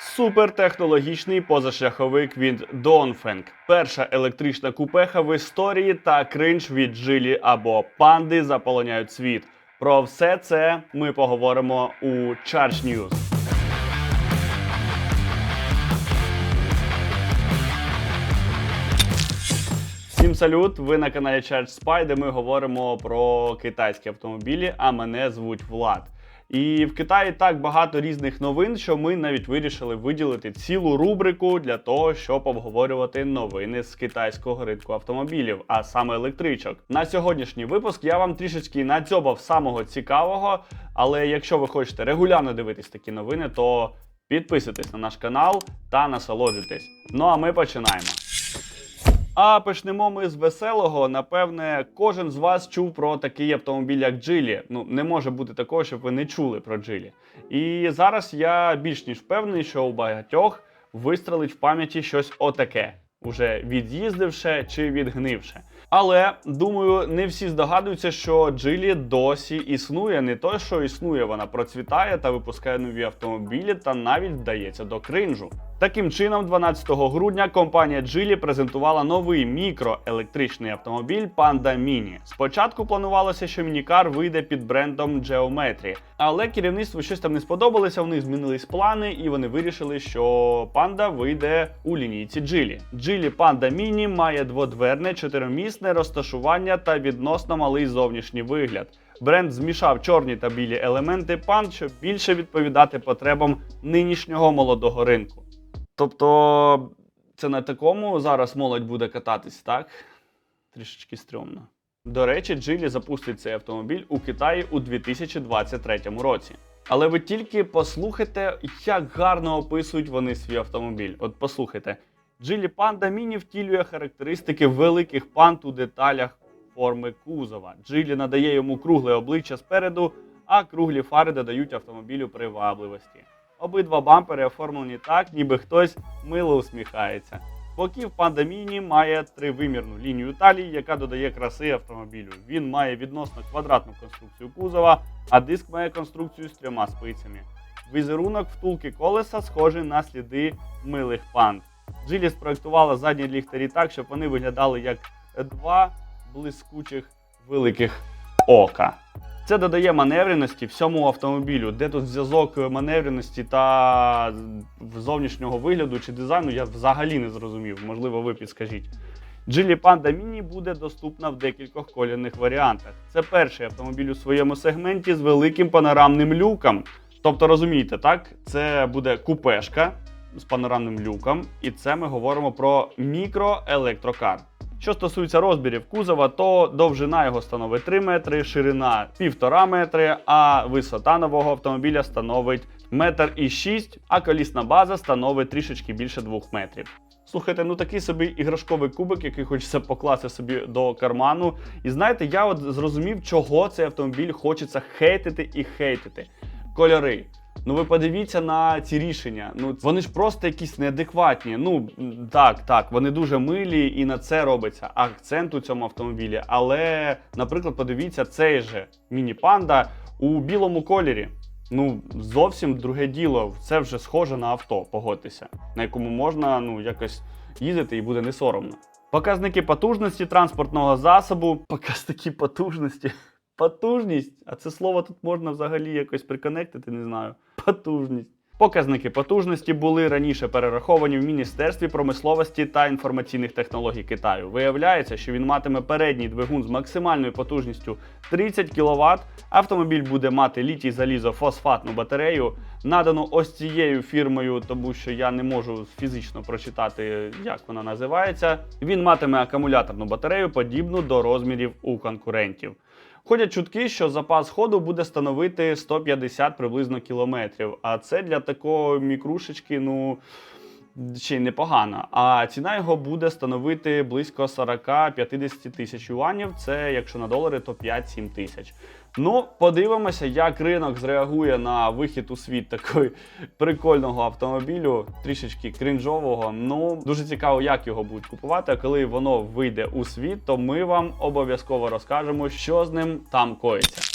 Супертехнологічний позашляховик від Dongfeng. Перша електрична купеха в історії та кринж від Джилі або панди заполоняють світ. Про все це ми поговоримо у Charge News. Всім салют! Ви на каналі Charge Spy, де ми говоримо про китайські автомобілі, а мене звуть Влад. І в Китаї так багато різних новин, що ми навіть вирішили виділити цілу рубрику для того, щоб обговорювати новини з китайського ринку автомобілів, а саме електричок. На сьогоднішній випуск я вам трішечки надзьобав самого цікавого. Але якщо ви хочете регулярно дивитись такі новини, то підписуйтесь на наш канал та насолоджуйтесь. Ну а ми починаємо. А почнемо ми з веселого. Напевне, кожен з вас чув про такий автомобіль, як Джилі. Ну, не може бути такого, щоб ви не чули про Джилі. І зараз я більш ніж впевнений, що у багатьох вистрелить в пам'яті щось отаке, уже від'їздивше чи відгнивше. Але думаю, не всі здогадуються, що Джилі досі існує. Не то, що існує, вона процвітає та випускає нові автомобілі, та навіть вдається до кринжу. Таким чином, 12 грудня компанія Geely презентувала новий мікроелектричний автомобіль Panda Mini. Спочатку планувалося, що мінікар вийде під брендом Geometry, але керівництву щось там не сподобалося. У них змінились плани, і вони вирішили, що Panda вийде у лінійці Geely. Geely Panda Mini має дводверне чотиримісне розташування та відносно малий зовнішній вигляд. Бренд змішав чорні та білі елементи панд, щоб більше відповідати потребам нинішнього молодого ринку. Тобто, це на такому зараз молодь буде кататись, так? Трішечки стрьомно. До речі, Джилі запустить цей автомобіль у Китаї у 2023 році. Але ви тільки послухайте, як гарно описують вони свій автомобіль. От послухайте, Джилі Panda Mini втілює характеристики великих панд у деталях форми кузова. Джилі надає йому кругле обличчя спереду, а круглі фари додають автомобілю привабливості. Обидва бампери оформлені так, ніби хтось мило усміхається. Боків Panda Mini має тривимірну лінію талії, яка додає краси автомобілю. Він має відносно квадратну конструкцію кузова, а диск має конструкцію з трьома спицями. Візерунок втулки колеса схожий на сліди милих панд. Джилі спроектувала задні ліхтарі так, щоб вони виглядали як два блискучих великих ока. Це додає маневреності всьому автомобілю. Де тут зв'язок маневреності та зовнішнього вигляду чи дизайну, я взагалі не зрозумів. Можливо, ви підскажіть. Geely Panda Mini буде доступна в декількох колірних варіантах. Це перший автомобіль у своєму сегменті з великим панорамним люком. Тобто, розумієте, так? Це буде купешка з панорамним люком, і це ми говоримо про мікроелектрокар. Що стосується розмірів кузова, то довжина його становить 3 метри, ширина 1,5 метри, а висота нового автомобіля становить 1,6 м, а колісна база становить трішечки більше 2 метрів. Слухайте, ну такий собі іграшковий кубик, який хочеться покласти собі до карману. І знаєте, я от зрозумів, чого цей автомобіль хочеться хейтити і хейтити. Кольори. Ну ви подивіться на ці рішення. Ну вони ж просто якісь неадекватні. Ну так, так, вони дуже милі, і на це робиться акцент у цьому автомобілі. Але, наприклад, подивіться цей же міні-панда у білому кольорі. Ну, зовсім друге діло. Це вже схоже на авто, погодьтеся, на якому можна ну якось їздити і буде не соромно. Показники потужності транспортного засобу. Показники потужності. Потужність, а це слово тут можна взагалі якось приконектити, не знаю. Потужність. Показники потужності були раніше перераховані в Міністерстві промисловості та інформаційних технологій Китаю. Виявляється, що він матиме передній двигун з максимальною потужністю 30 кВт. Автомобіль буде мати літій залізо фосфатну батарею, надану ось цією фірмою, тому що я не можу фізично прочитати, як вона називається. Він матиме акумуляторну батарею, подібну до розмірів у конкурентів. Ходять чутки, що запас ходу буде становити 150 приблизно кілометрів. А це для такої мікрушечки, ну ще й непогано. А ціна його буде становити близько 40-50 тисяч юанів. Це якщо на долари, то 5-7 тисяч. Ну, подивимося, як ринок зреагує на вихід у світ такої прикольного автомобілю, трішечки крінжового. Ну дуже цікаво, як його будуть купувати. А коли воно вийде у світ, то ми вам обов'язково розкажемо, що з ним там коїться.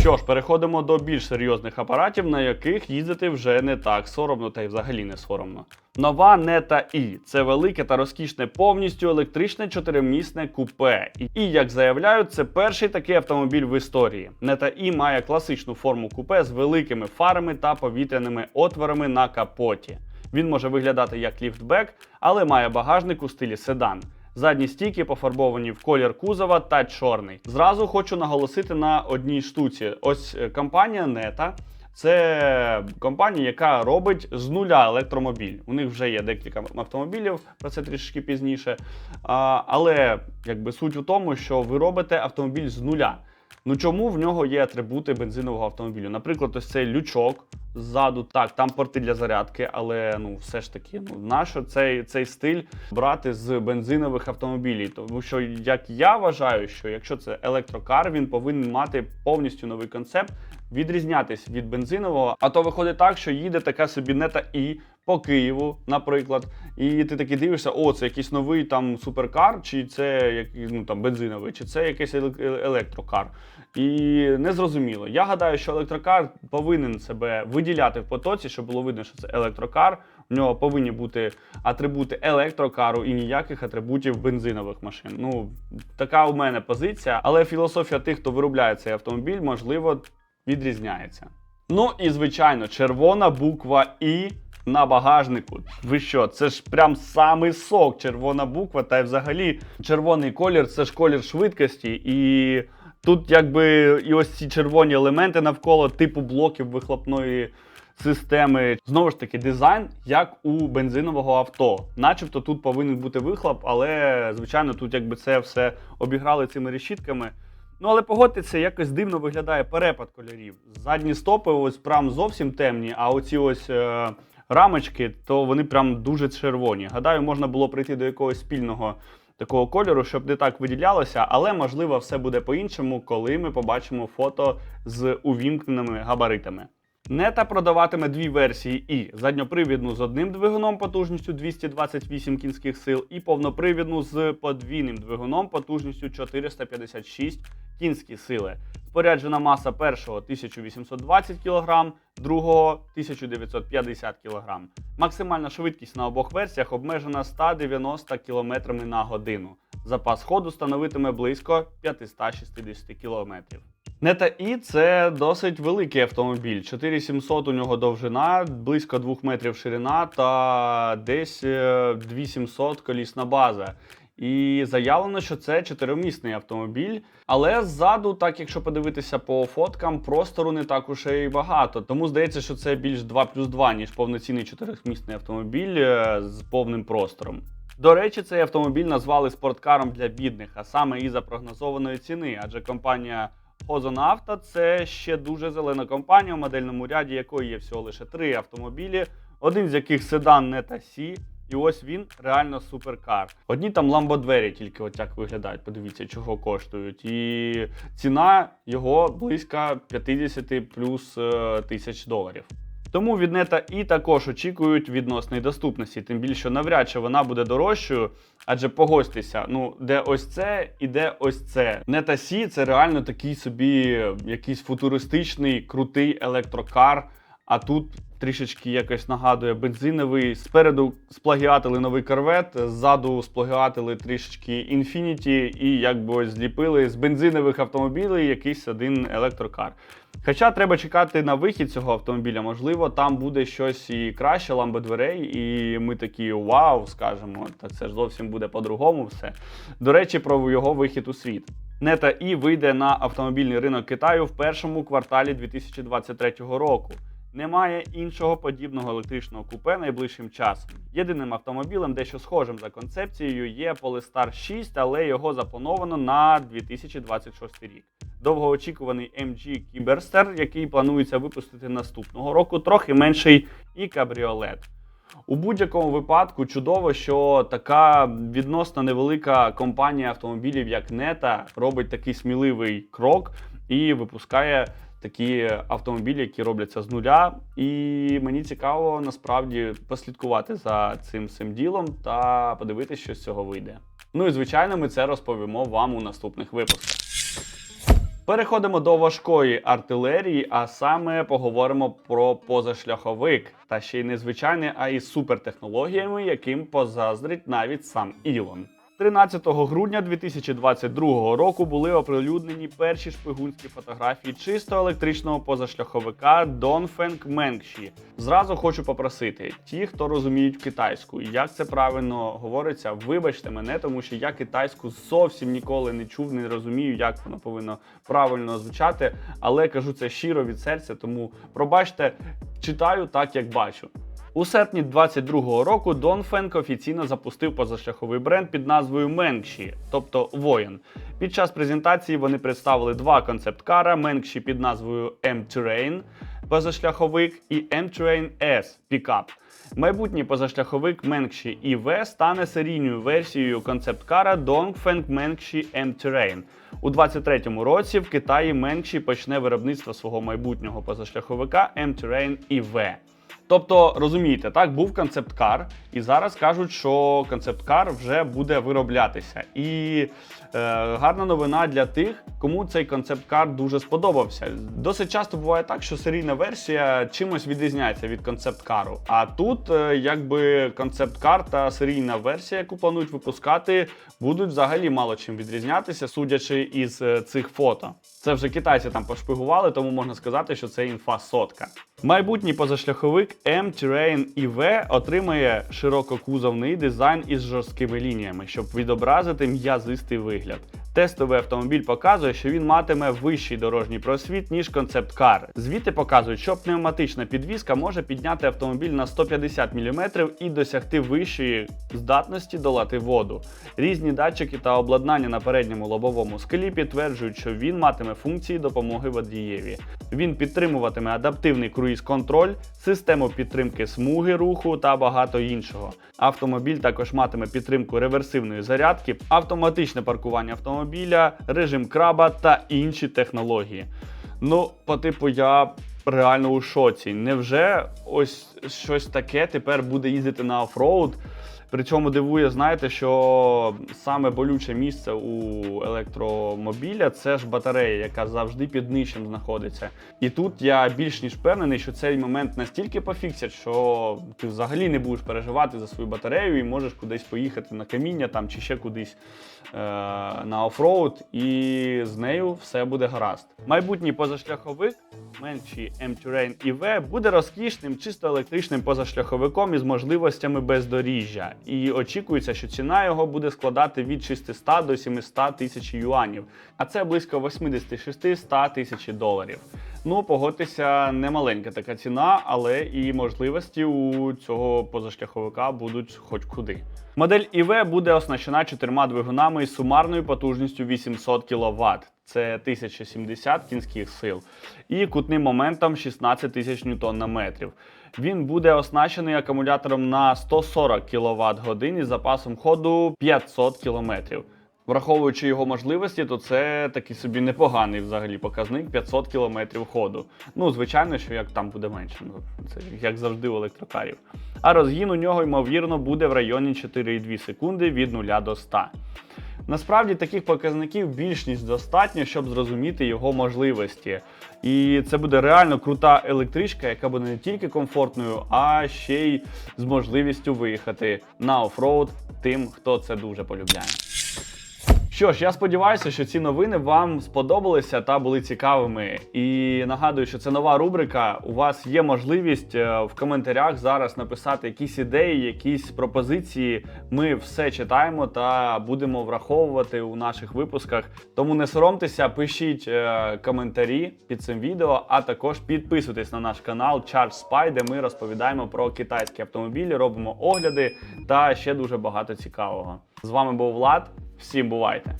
Що ж, переходимо до більш серйозних апаратів, на яких їздити вже не так соромно, та й взагалі не соромно. Нова Нета І це велике та розкішне повністю електричне чотиримісне купе. І, як заявляють, це перший такий автомобіль в історії. Нета І має класичну форму купе з великими фарами та повітряними отворами на капоті. Він може виглядати як ліфтбек, але має багажник у стилі седан. Задні стійки пофарбовані в колір кузова та чорний. Зразу хочу наголосити на одній штуці. Ось е, компанія Нета. Це компанія, яка робить з нуля електромобіль. У них вже є декілька автомобілів, про це трішки пізніше. А, але якби суть у тому, що ви робите автомобіль з нуля. Ну чому в нього є атрибути бензинового автомобілю? Наприклад, ось цей лючок ззаду, так, там порти для зарядки, але ну все ж таки, ну нащо цей, цей стиль брати з бензинових автомобілів? Тому що, як я вважаю, що якщо це електрокар, він повинен мати повністю новий концепт, відрізнятись від бензинового. А то виходить так, що їде така собі нета і по Києву, наприклад, і ти таки дивишся, о, це якийсь новий там суперкар, чи це якийсь ну там бензиновий, чи це якийсь е- електрокар. І незрозуміло. Я гадаю, що електрокар повинен себе виділяти в потоці, щоб було видно, що це електрокар. У нього повинні бути атрибути електрокару і ніяких атрибутів бензинових машин. Ну, така у мене позиція, але філософія тих, хто виробляє цей автомобіль, можливо, відрізняється. Ну і звичайно, червона буква І на багажнику. Ви що? Це ж прям самий сок, червона буква, та й взагалі червоний колір це ж колір швидкості. І тут якби і ось ці червоні елементи навколо типу блоків вихлопної системи. Знову ж таки, дизайн як у бензинового авто. Начебто тут повинен бути вихлоп, але звичайно тут якби це все обіграли цими решітками. Ну, але погодьтеся, якось дивно виглядає перепад кольорів. Задні стопи ось прям зовсім темні, а оці ось е, рамочки, то вони прям дуже червоні. Гадаю, можна було прийти до якогось спільного такого кольору, щоб не так виділялося, але можливо все буде по-іншому, коли ми побачимо фото з увімкненими габаритами. Нета продаватиме дві версії і задньопривідну з одним двигуном потужністю 228 кінських сил, і повнопривідну з подвійним двигуном потужністю 456 кінські сили. Споряджена маса першого 1820 кг, другого 1950 кг. Максимальна швидкість на обох версіях обмежена 190 км на годину. Запас ходу становитиме близько 560 км. Нета І це досить великий автомобіль. 4700 у нього довжина, близько 2 метрів ширина та десь е, 2700 колісна база. І заявлено, що це чотиримісний автомобіль. Але ззаду, так якщо подивитися по фоткам, простору не так уж і багато. Тому здається, що це більш 2 плюс 2, ніж повноцінний чотирьохмісний автомобіль е, з повним простором. До речі, цей автомобіль назвали спорткаром для бідних, а саме із-за прогнозованої ціни, адже компанія Озон Авто це ще дуже зелена компанія, в модельному ряді якої є всього лише три автомобілі, один з яких седан Нета Сі. І ось він реально суперкар. Одні там ламбодвері тільки от як виглядають. Подивіться, чого коштують. І ціна його близько 50 плюс е, тисяч доларів. Тому від нета і також очікують відносної доступності, тим більше навряд чи вона буде дорожчою. Адже погодьтеся, ну де ось це і де ось це. Нета Сі це реально такий собі якийсь футуристичний, крутий електрокар. А тут трішечки якось нагадує бензиновий. Спереду сплагіатили новий корвет, ззаду сплагіатили трішечки Infiniti і якби ось зліпили з бензинових автомобілів якийсь один електрокар. Хоча треба чекати на вихід цього автомобіля, можливо, там буде щось і краще ламбодверей, і ми такі вау, скажемо, так це ж зовсім буде по-другому все. До речі, про його вихід у світ. Нета І вийде на автомобільний ринок Китаю в першому кварталі 2023 року. Немає іншого подібного електричного купе найближчим часом. Єдиним автомобілем, дещо схожим за концепцією, є Polestar 6, але його заплановано на 2026 рік. Довгоочікуваний MG Кіберстер, який планується випустити наступного року, трохи менший і кабріолет. У будь-якому випадку чудово, що така відносно невелика компанія автомобілів, як Нета, робить такий сміливий крок і випускає такі автомобілі, які робляться з нуля. І мені цікаво насправді послідкувати за цим всім ділом та подивитися, що з цього вийде. Ну і звичайно, ми це розповімо вам у наступних випусках. Переходимо до важкої артилерії, а саме поговоримо про позашляховик, та ще й не звичайний, а й супертехнологіями, яким позаздрить навіть сам Ілон. 13 грудня 2022 року були оприлюднені перші шпигунські фотографії чисто електричного позашляховика Dongfeng Mengshi. Зразу хочу попросити ті, хто розуміють китайську, як це правильно говориться, вибачте мене, тому що я китайську зовсім ніколи не чув, не розумію, як воно повинно правильно звучати, але кажу це щиро від серця, тому пробачте, читаю так, як бачу. У серпні 22-го року Фенк офіційно запустив позашляховий бренд під назвою Менкші, тобто воїн. Під час презентації вони представили два концепт-кара Менкші під назвою M-Terrain позашляховик і M-Terrain S пікап. Майбутній позашляховик Mengshi EV стане серійною версією концепт-кара Dongfeng Mengshi M-Terrain. У 23-му році в Китаї Mengshi почне виробництво свого майбутнього позашляховика M-Terrain EV. Тобто, розумієте, так, був концепт-кар, і зараз кажуть, що концепт-кар вже буде вироблятися. І е, гарна новина для тих, кому цей концепт-кар дуже сподобався. Досить часто буває так, що серійна версія чимось відрізняється від концепт-кару. А тут, е, якби концепт-кар та серійна версія, яку планують випускати, будуть взагалі мало чим відрізнятися, судячи із е, цих фото. Це вже китайці там пошпигували, тому можна сказати, що це інфа сотка. Майбутній позашляховик M-Terrain EV отримає ширококузовний дизайн із жорсткими лініями, щоб відобразити м'язистий вигляд. Тестовий автомобіль показує, що він матиме вищий дорожній просвіт, ніж концепт-кар. Звідти показують, що пневматична підвізка може підняти автомобіль на 150 мм і досягти вищої здатності долати воду. Різні датчики та обладнання на передньому лобовому склі підтверджують, що він матиме функції допомоги водієві. Він підтримуватиме адаптивний круїз-контроль, систему підтримки смуги руху та багато іншого. Автомобіль також матиме підтримку реверсивної зарядки, автоматичне паркування автомобіля, режим краба та інші технології. Ну, по типу, я реально у шоці. Невже ось щось таке тепер буде їздити на офроуд? Причому дивує, знаєте, що саме болюче місце у електромобіля це ж батарея, яка завжди під нижчим знаходиться. І тут я більш ніж впевнений, що цей момент настільки пофіксять, що ти взагалі не будеш переживати за свою батарею і можеш кудись поїхати на каміння там чи ще кудись е- на офроуд, і з нею все буде гаразд. Майбутній позашляховик менший M-Terrain EV буде розкішним, чисто електричним позашляховиком із можливостями бездоріжжя. І очікується, що ціна його буде складати від 600 до 700 тисяч юанів, а це близько 86-100 тисяч доларів. Ну, погодьтеся, немаленька така ціна, але і можливості у цього позашляховика будуть хоч куди. Модель EV буде оснащена чотирма двигунами із сумарною потужністю 800 кВт. Це 1070 кінських сил, і кутним моментом 16 тисяч ньютон на метрів. Він буде оснащений акумулятором на 140 кВт годин із запасом ходу 500 км. Враховуючи його можливості, то це такий собі непоганий взагалі показник 500 км ходу. Ну, звичайно, що як там буде менше. Ну, це як завжди у електрокарів. А розгін у нього, ймовірно, буде в районі 4,2 секунди від 0 до 100. Насправді таких показників більш ніж достатньо, щоб зрозуміти його можливості. І це буде реально крута електричка, яка буде не тільки комфортною, а ще й з можливістю виїхати на офроуд тим, хто це дуже полюбляє. Що ж, я сподіваюся, що ці новини вам сподобалися та були цікавими. І нагадую, що це нова рубрика. У вас є можливість е, в коментарях зараз написати якісь ідеї, якісь пропозиції. Ми все читаємо та будемо враховувати у наших випусках. Тому не соромтеся, пишіть е, коментарі під цим відео, а також підписуйтесь на наш канал Charge Spy, де ми розповідаємо про китайські автомобілі, робимо огляди та ще дуже багато цікавого. З вами був Влад. Всім бувайте!